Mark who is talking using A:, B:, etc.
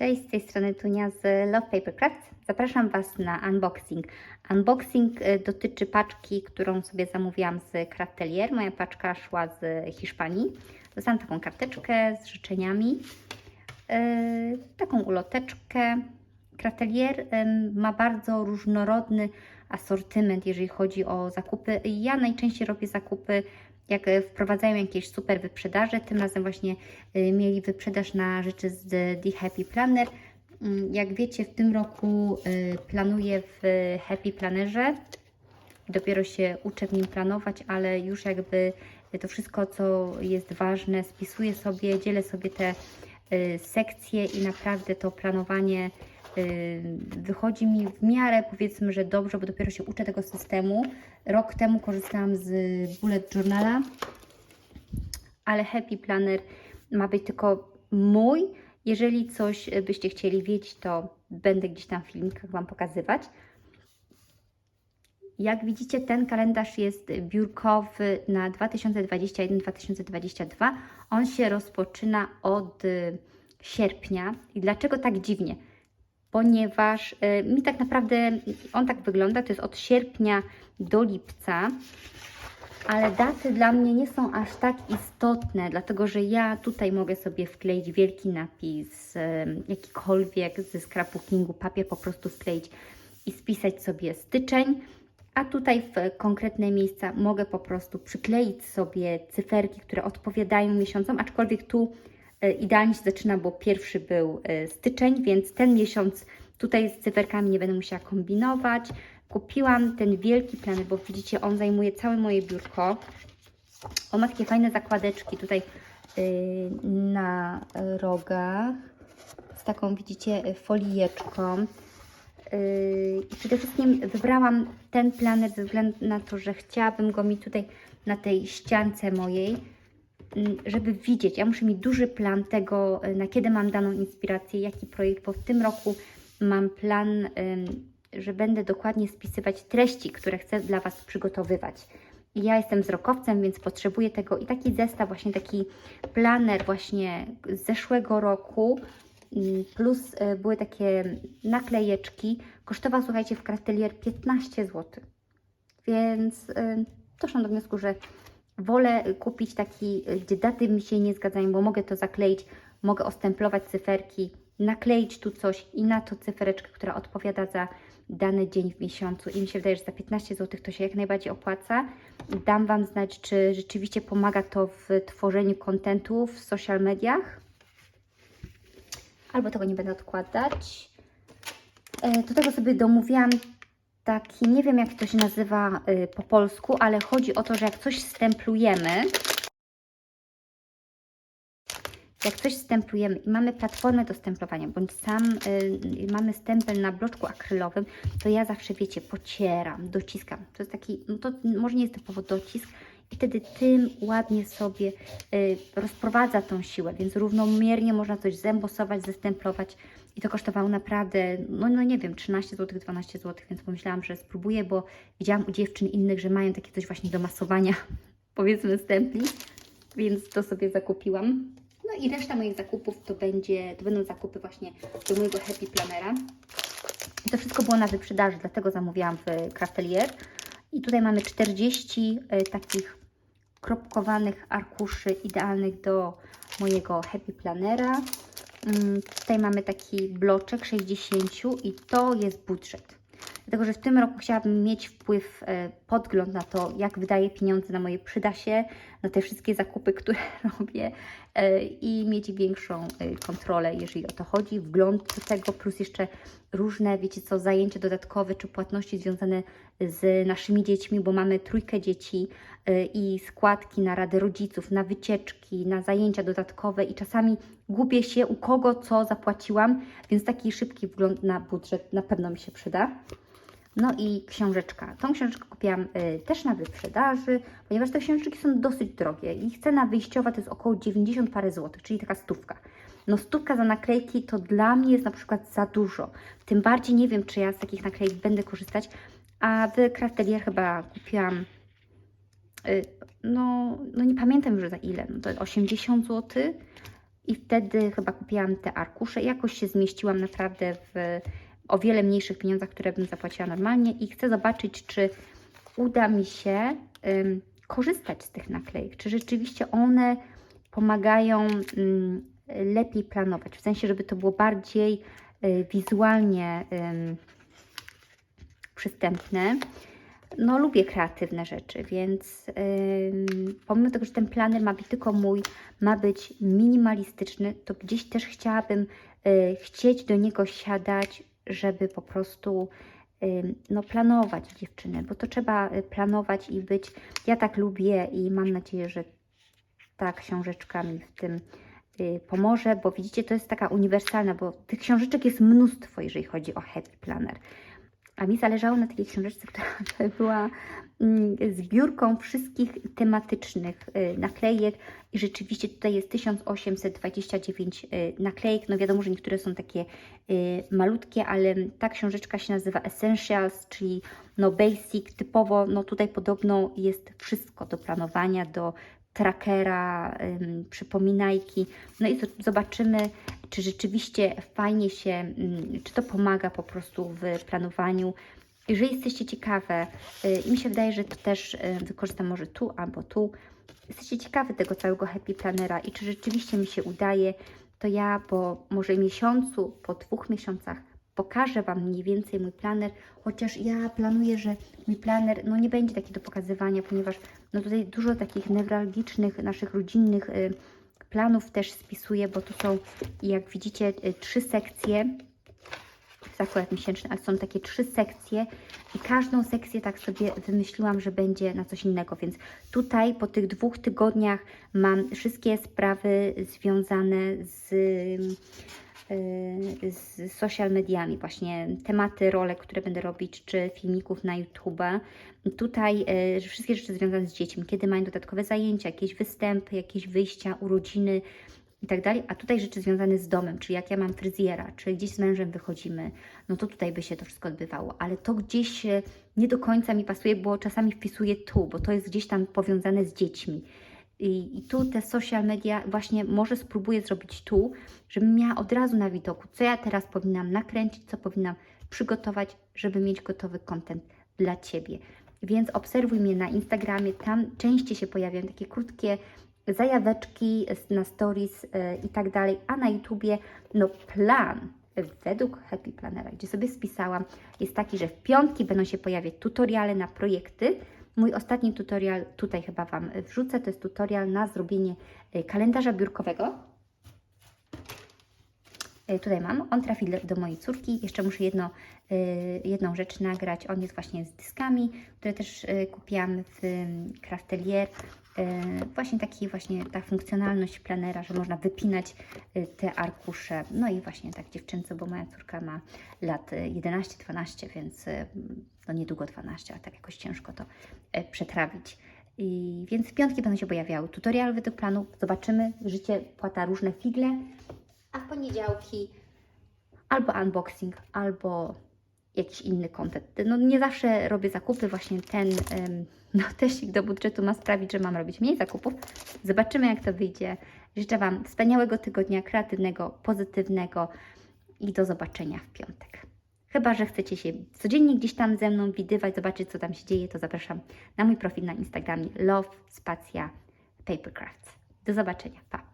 A: Cześć, z tej strony Tunia z Love Paper Crafts. Zapraszam Was na unboxing. Unboxing y, dotyczy paczki, którą sobie zamówiłam z Craftelier. Moja paczka szła z Hiszpanii. Dostałam taką karteczkę z życzeniami, yy, taką uloteczkę. Craftelier ym, ma bardzo różnorodny asortyment, jeżeli chodzi o zakupy. Ja najczęściej robię zakupy jak e, wprowadzają jakieś super wyprzedaże. Tym razem właśnie y, mieli wyprzedaż na rzeczy z The Happy Planner. Mm, Jak wiecie, w tym roku y, planuję w Happy Plannerze. Dopiero się uczę w nim planować, ale już jakby to wszystko, co jest ważne, spisuję sobie, dzielę sobie te sekcje i naprawdę to planowanie wychodzi mi w miarę powiedzmy, że dobrze, bo dopiero się uczę tego systemu. Rok temu korzystałam z Bullet Journala, ale Happy Planner ma być tylko mój. Jeżeli coś byście chcieli wiedzieć, to będę gdzieś tam w filmikach Wam pokazywać. Jak widzicie, ten kalendarz jest biurkowy na 2021-2022. On się rozpoczyna od sierpnia. I dlaczego tak dziwnie? Ponieważ y, mi tak naprawdę on tak wygląda, to jest od sierpnia do lipca, ale daty dla mnie nie są aż tak istotne, dlatego że ja tutaj mogę sobie wkleić wielki napis, y, jakikolwiek ze scrapbookingu, papier po prostu wkleić i spisać sobie styczeń, a tutaj w konkretne miejsca mogę po prostu przykleić sobie cyferki, które odpowiadają miesiącom, aczkolwiek tu idealnie się zaczyna, bo pierwszy był e, styczeń, więc ten miesiąc tutaj z cyferkami nie będę musiała kombinować. Kupiłam ten wielki planer, bo widzicie, on zajmuje całe moje biurko. On ma takie fajne zakładeczki tutaj yy, na rogach z taką, widzicie, folijeczką. Yy, I przede wszystkim wybrałam ten planer ze względu na to, że chciałabym go mieć tutaj na tej ściance mojej, żeby widzieć. Ja muszę mieć duży plan tego, y, na kiedy mam daną inspirację, jaki projekt, bo w tym roku mam plan, ym, że będę dokładnie spisywać treści, które chcę dla Was przygotowywać. Ja jestem wzrokowcem, więc potrzebuję tego i taki zestaw, właśnie taki planer właśnie z zeszłego roku, plus y, były takie naklejeczki. Kosztował, słuchajcie, w Craftelier 15 zł. Więc y, doszłam do wniosku, że wolę kupić taki, gdzie daty mi się nie zgadzają, bo mogę to zakleić, mogę ostemplować cyferki, nakleić tu coś i na to cyfereczkę, która odpowiada za dany dzień w miesiącu. I mi się wydaje, że za 15 zł to się jak najbardziej opłaca. Dam Wam znać, czy rzeczywiście pomaga to w tworzeniu kontentu w social mediach albo tego nie będę odkładać. E, Do tego sobie domówiłam taki, nie wiem jak to się nazywa y, po polsku, ale chodzi o to, że jak coś stemplujemy, jak coś stemplujemy i mamy platformę do stemplowania, bądź sam y, mamy stempel na bloczku akrylowym, to ja zawsze, wiecie, pocieram, dociskam. To jest taki, no to może nie jest typowo docisk, i wtedy tym ładnie sobie y, rozprowadza tą siłę, więc równomiernie można coś zembosować, zestemplować i to kosztowało naprawdę, no, no nie wiem, 13 zł, 12 zł, więc pomyślałam, że spróbuję, bo widziałam u dziewczyn innych, że mają takie coś właśnie do masowania, powiedzmy stempli, więc to sobie zakupiłam. No i reszta moich zakupów to, będzie, to będą zakupy właśnie do mojego Happy Plannera. I to wszystko było na wyprzedaży, dlatego zamówiłam w Craftelier. I tutaj mamy 40 y, takich kropkowanych arkuszy idealnych do mojego Happy Plannera. Mm, Tutaj mamy taki bloczek 60 i to jest budżet. Dlatego, że w tym roku chciałabym mieć wpływ, e, podgląd na to, jak wydaję pieniądze na moje przydasie, na te wszystkie zakupy, które robię e, i mieć większą e, kontrolę, jeżeli o to chodzi, wgląd do tego, plus jeszcze różne, wiecie co, zajęcia dodatkowe czy płatności związane z naszymi dziećmi, bo mamy trójkę dzieci e, i składki na rady rodziców, na wycieczki, na zajęcia dodatkowe i czasami gubię się, u kogo co zapłaciłam, więc taki szybki wgląd na budżet na pewno mi się przyda. No i książeczka. Tą książeczkę kupiłam y, też na wyprzedaży, ponieważ te książeczki są dosyć drogie. Ich cena wyjściowa to jest około 90 parę złotych, czyli taka stówka. No stówka za naklejki to dla mnie jest na przykład za dużo. Tym bardziej nie wiem, czy ja z takich naklejek będę korzystać, a w Craftelier chyba kupiłam y, no, no nie pamiętam już za ile, no to 80 zł, I wtedy chyba kupiłam te arkusze. Jakoś się zmieściłam naprawdę w o wiele mniejszych pieniądzach, które bym zapłaciła normalnie i chcę zobaczyć, czy uda mi się korzystać z tych naklejek, czy rzeczywiście one pomagają lepiej planować, w sensie, żeby to było bardziej y, wizualnie przystępne. No, lubię kreatywne rzeczy, więc pomimo tego, że ten planer ma być tylko mój, ma być minimalistyczny, to gdzieś też chciałabym y, chcieć do niego siadać, żeby po prostu no, planować dziewczyny, bo to trzeba y, planować i być. Ja tak lubię i mam nadzieję, że ta książeczka mi w tym y, pomoże, bo widzicie, to jest taka uniwersalna, bo tych książeczek jest mnóstwo, jeżeli chodzi o Happy Planner. A mi zależało na takiej książeczce, która była mm, zbiórką wszystkich tematycznych y, naklejek i rzeczywiście tutaj jest 1829 y, naklejek. No wiadomo, że niektóre są takie y, malutkie, ale ta książeczka się nazywa Essentials, czyli no basic, typowo, no tutaj podobno jest wszystko do planowania, do trackera, przypominajki. No i zobaczymy, czy rzeczywiście fajnie się, ym, czy to pomaga po prostu w planowaniu. Jeżeli jesteście ciekawe, y, i mi się wydaje, że to też y, wykorzystam może tu albo tu, jesteście ciekawe tego całego Happy Plannera i czy rzeczywiście mi się udaje, to ja po może miesiącu, po dwóch miesiącach pokażę Wam mniej więcej mój planer, chociaż ja planuję, że mój planer no nie będzie taki do pokazywania, ponieważ no tutaj dużo takich newralgicznych, naszych rodzinnych y, planów też spisuję, bo tu są, jak widzicie, y, trzy sekcje, akurat miesięczny, ale są takie trzy sekcje i każdą sekcję tak sobie wymyśliłam, że będzie na coś innego, więc tutaj po tych dwóch tygodniach mam wszystkie sprawy związane z z social mediami, właśnie tematy, role, które będę robić, czy filmików na YouTube. Tutaj y, wszystkie rzeczy związane z dziećmi, kiedy mają dodatkowe zajęcia, jakieś występy, jakieś wyjścia, urodziny i tak dalej, a tutaj rzeczy związane z domem, czyli jak ja mam fryzjera, czy gdzieś z mężem wychodzimy, no to tutaj by się to wszystko odbywało, ale to gdzieś e, nie do końca mi pasuje, bo czasami wpisuję tu, bo to jest gdzieś tam powiązane z dziećmi. I, I tu te social media właśnie może spróbuję zrobić tu, żebym miała od razu na widoku, co ja teraz powinnam nakręcić, co powinnam przygotować, żeby mieć gotowy content dla Ciebie. Więc obserwuj mnie na Instagramie, tam częściej się pojawiają takie krótkie zajaweczki na stories e, i tak dalej, a na YouTubie no plan według Happy Plannera, gdzie sobie spisałam, jest taki, że w piątki będą się pojawiać tutoriale na projekty. Mój ostatni tutorial tutaj chyba Wam wrzucę, to jest tutorial na zrobienie e, kalendarza biurkowego. E, Tutaj mam, on trafi do- mojej córki. Jeszcze muszę jedno, e, jedną rzecz nagrać. On jest właśnie z dyskami, które też kupiłam w mm, Craftelier. E, Właśnie taki właśnie ta funkcjonalność planera, że można wypinać e, te arkusze. No i właśnie tak dziewczęco, bo moja córka ma lat e, 11-12, więc e, no niedługo 12, ale tak jakoś ciężko to przetrawić. I, więc w piątki będą się pojawiały tutorial według planu. Zobaczymy. Życie płata różne figle. A w poniedziałki albo unboxing, albo jakiś inny content. No nie zawsze robię zakupy, właśnie ten no, teścik do budżetu ma sprawić, że mam robić mniej zakupów. Zobaczymy jak to wyjdzie. Życzę Wam wspaniałego tygodnia, kreatywnego, pozytywnego i do zobaczenia w piątek. Chyba, że chcecie się codziennie gdzieś tam ze mną widywać, zobaczyć co tam się dzieje, to zapraszam na mój profil na Instagramie love spacja papercrafts. Do zobaczenia. Pa!